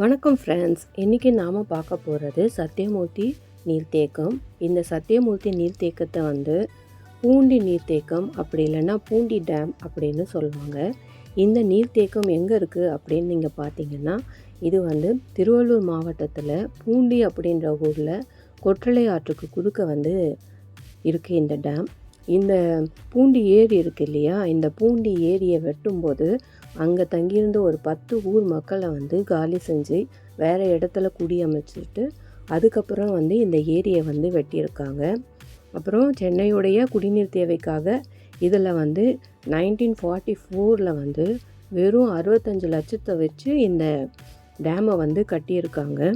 வணக்கம் ஃப்ரெண்ட்ஸ் இன்றைக்கி நாம் பார்க்க போகிறது சத்தியமூர்த்தி நீர்த்தேக்கம். இந்த சத்தியமூர்த்தி நீர்த்தேக்கத்தை வந்து பூண்டி நீர்த்தேக்கம் அப்படி இல்லைன்னா பூண்டி டேம் அப்படின்னு சொல்லுவாங்க. இந்த நீர்த்தேக்கம் எங்கே இருக்குது அப்படின்னு நீங்கள் பார்த்தீங்கன்னா இது வந்து திருவள்ளூர் மாவட்டத்தில் பூண்டி அப்படின்ற ஊரில் கொற்றலை ஆற்றுக்கு குறுக்க வந்து இருக்குது இந்த டேம் இந்த பூண்டி ஏரி இருக்குது இல்லையா? இந்த பூண்டி ஏரியை வெட்டும்போது அங்கே தங்கியிருந்த ஒரு பத்து ஊர் மக்களை வந்து காலி செஞ்சு வேறு இடத்துல குடியமைச்சிட்டு அதுக்கப்புறம் வந்து இந்த ஏரியை வந்து வெட்டியிருக்காங்க. அப்புறம் சென்னையுடைய குடிநீர் தேவைக்காக இதில் வந்து நைன்டீன் ஃபார்ட்டி ஃபோரில் வந்து வெறும் அறுபத்தஞ்சு லட்சத்தை வச்சு இந்த டேமை வந்து கட்டியிருக்காங்க.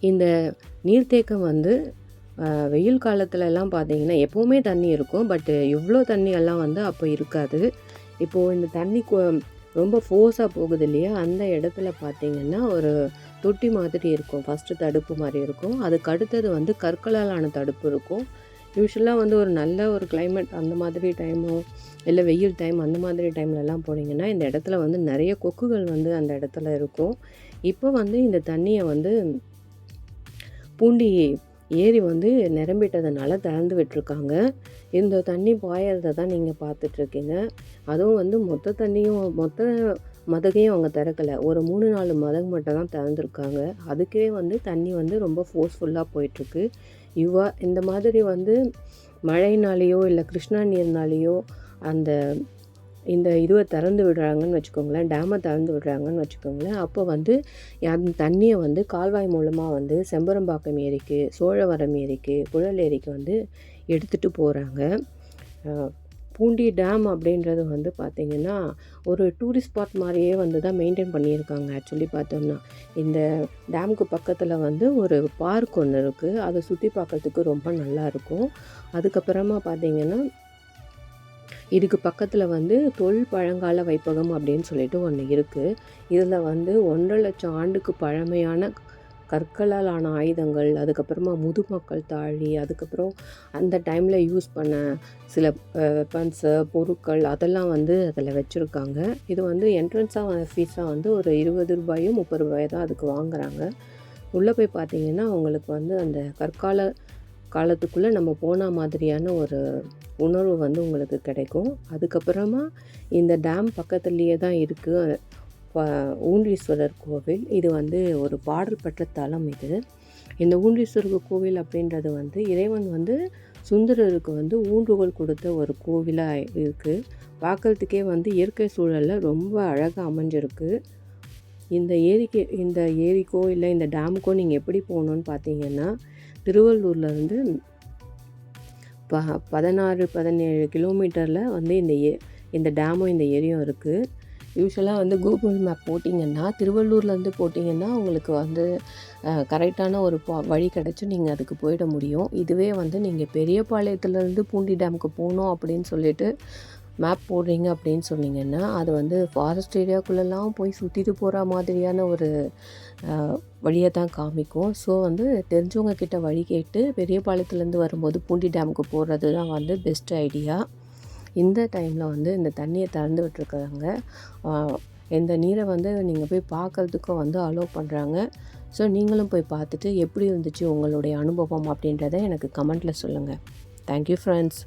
இந்த நீர்த்தேக்கம் வந்து வெயில் காலத்துலலாம் பார்த்தீங்கன்னா எப்போவுமே தண்ணி இருக்கும். பட்டு இவ்வளோ தண்ணி எல்லாம் வந்து அப்போ இருக்காது. இப்போது இந்த தண்ணி ரொம்ப ஃபோர்ஸாக போகுது இல்லையா? அந்த இடத்துல பார்த்திங்கன்னா ஒரு தொட்டி மாதிரி இருக்கும். ஃபஸ்ட்டு தடுப்பு மாதிரி இருக்கும். அதுக்கு அடுத்தது வந்து கற்களாலான தடுப்பு இருக்கும். யூஸ்வலாக வந்து ஒரு நல்ல ஒரு கிளைமேட் அந்த மாதிரி டைமோ இல்லை வெயில் டைம் அந்த மாதிரி டைம்லலாம் போனீங்கன்னா இந்த இடத்துல வந்து நிறைய கொக்குகள் வந்து அந்த இடத்துல இருக்கும். இப்போ வந்து இந்த தண்ணியை வந்து பூண்டி ஏரி வந்து நிரம்பிட்டதுனால திறந்து விட்டுருக்காங்க. இந்த தண்ணி பாயறதை தான் நீங்கள் பார்த்துட்ருக்கீங்க. அதுவும் வந்து மொத்த தண்ணியும் மொத்த மதகையும் அவங்க திறக்கலை. ஒரு மூணு நாலு மதகு மட்டும் தான் திறந்துருக்காங்க. அதுக்கே வந்து தண்ணி வந்து ரொம்ப ஃபோர்ஸ்ஃபுல்லாக போயிட்டுருக்கு இவ்வா இந்த மாதிரி வந்து மழைனாலேயோ இல்லை கிருஷ்ணா நீர்னாலேயோ அந்த இந்த இதுவை திறந்து விடுறாங்கன்னு வச்சுக்கோங்களேன் டேமை திறந்து விடுறாங்கன்னு வச்சுக்கோங்களேன். அப்போ வந்து அந்த தண்ணியை வந்து கால்வாய் மூலமாக வந்து செம்பரம்பாக்கம் ஏரிக்கு சோழவரம் ஏரிக்கு புழல் ஏரிக்கு வந்து எடுத்துகிட்டு போகிறாங்க பூண்டி டேம் அப்படின்றது வந்து பார்த்திங்கன்னா ஒரு டூரிஸ்ட் ஸ்பாட் மாதிரியே வந்து தான் மெயின்டைன் பண்ணியிருக்காங்க. ஆக்சுவலி பார்த்தோம்னா இந்த டேமுக்கு பக்கத்தில் வந்து ஒரு பார்க் ஒன்று இருக்குது அதை சுற்றி பார்க்குறதுக்கு ரொம்ப நல்லாயிருக்கும் அதுக்கப்புறமா பார்த்திங்கன்னா இதுக்கு பக்கத்தில் வந்து தொல் பழங்கால வைப்பகம் அப்படின்னு சொல்லிட்டு ஒன்று இருக்குது இதில் வந்து ஒன்றரை லட்சம் ஆண்டுக்கு பழமையான கற்களால் ஆன ஆயுதங்கள் அதுக்கப்புறமா முதுமக்கள் தாழி அதுக்கப்புறம் அந்த டைமில் யூஸ் பண்ண சில வெப்பன்ஸு பொருட்கள் அதெல்லாம் வந்து அதில் வச்சுருக்காங்க. இது வந்து என்ட்ரன்ஸாக ஃபீஸாக வந்து ஒரு இருபது ரூபாயும் முப்பது ரூபாய் தான் அதுக்கு வாங்குகிறாங்க உள்ளே போய் பார்த்தீங்கன்னா அவங்களுக்கு வந்து அந்த கற்கால காலத்துக்குள்ளே நம்ம போன மாதிரியான ஒரு உணர்வு வந்து உங்களுக்கு கிடைக்கும். அதுக்கப்புறமா இந்த டேம் பக்கத்துலேயே தான் இருக்குது ஊண்டீஸ்வரர் கோவில். இது வந்து ஒரு பாடல் பெற்ற தலம் இது. இந்த ஊண்டீஸ்வரர் கோவில் அப்படின்றது வந்து இறைவன் வந்து சுந்தரருக்கு வந்து ஊன்றுகோல் கொடுத்த ஒரு கோவிலாக இருக்குது பார்க்குறதுக்கே வந்து இயற்கை சூழலில் ரொம்ப அழகாக அமைஞ்சிருக்கு. இந்த ஏரிக்கு இந்த ஏரிக்கோ இல்லை இந்த டேமுக்கோ நீங்கள் எப்படி போகணுன்னு பார்த்தீங்கன்னா திருவள்ளூர்லேருந்து ப பதினாறு பதினேழு கிலோமீட்டரில் வந்து இந்த ஏ இந்த டேமும் இந்த ஏரியும் இருக்குது யூஸ்வலாக வந்து கூகுள் மேப் போட்டிங்கன்னா திருவள்ளூர்லேருந்து போட்டிங்கன்னா உங்களுக்கு வந்து கரெக்டான ஒரு பா வழி கிடச்சி நீங்கள் அதுக்கு போயிட முடியும். இதுவே வந்து நீங்கள் பெரியபாளையத்துலேருந்து பூண்டி டேமுக்கு போகணும் அப்படின்னு சொல்லிட்டு மேப் போடுறீங்க அப்படின்னு சொன்னீங்கன்னா அது வந்து ஃபாரஸ்ட் ஏரியாக்குள்ளெல்லாம் போய் சுற்றிட்டு போகிற மாதிரியான ஒரு வழியை தான் காமிக்கும். ஸோ வந்து தெரிஞ்சவங்க கிட்ட வழி கேட்டு பெரியபாளையத்துலேருந்து வரும்போது பூண்டி டேமுக்கு போகிறது தான் வந்து பெஸ்ட் ஐடியா இந்த டைமில் வந்து இந்த தண்ணியை திறந்து விட்டுருக்குறாங்க. இந்த நீரை வந்து நீங்கள் போய் பார்க்குறதுக்கும் வந்து அலோவ் பண்ணுறாங்க ஸோ நீங்களும் போய் பார்த்துட்டு எப்படி இருந்துச்சு உங்களுடைய அனுபவம் அப்படின்றத எனக்கு கமெண்ட்டில் சொல்லுங்கள் தேங்க்யூ ஃப்ரெண்ட்ஸ்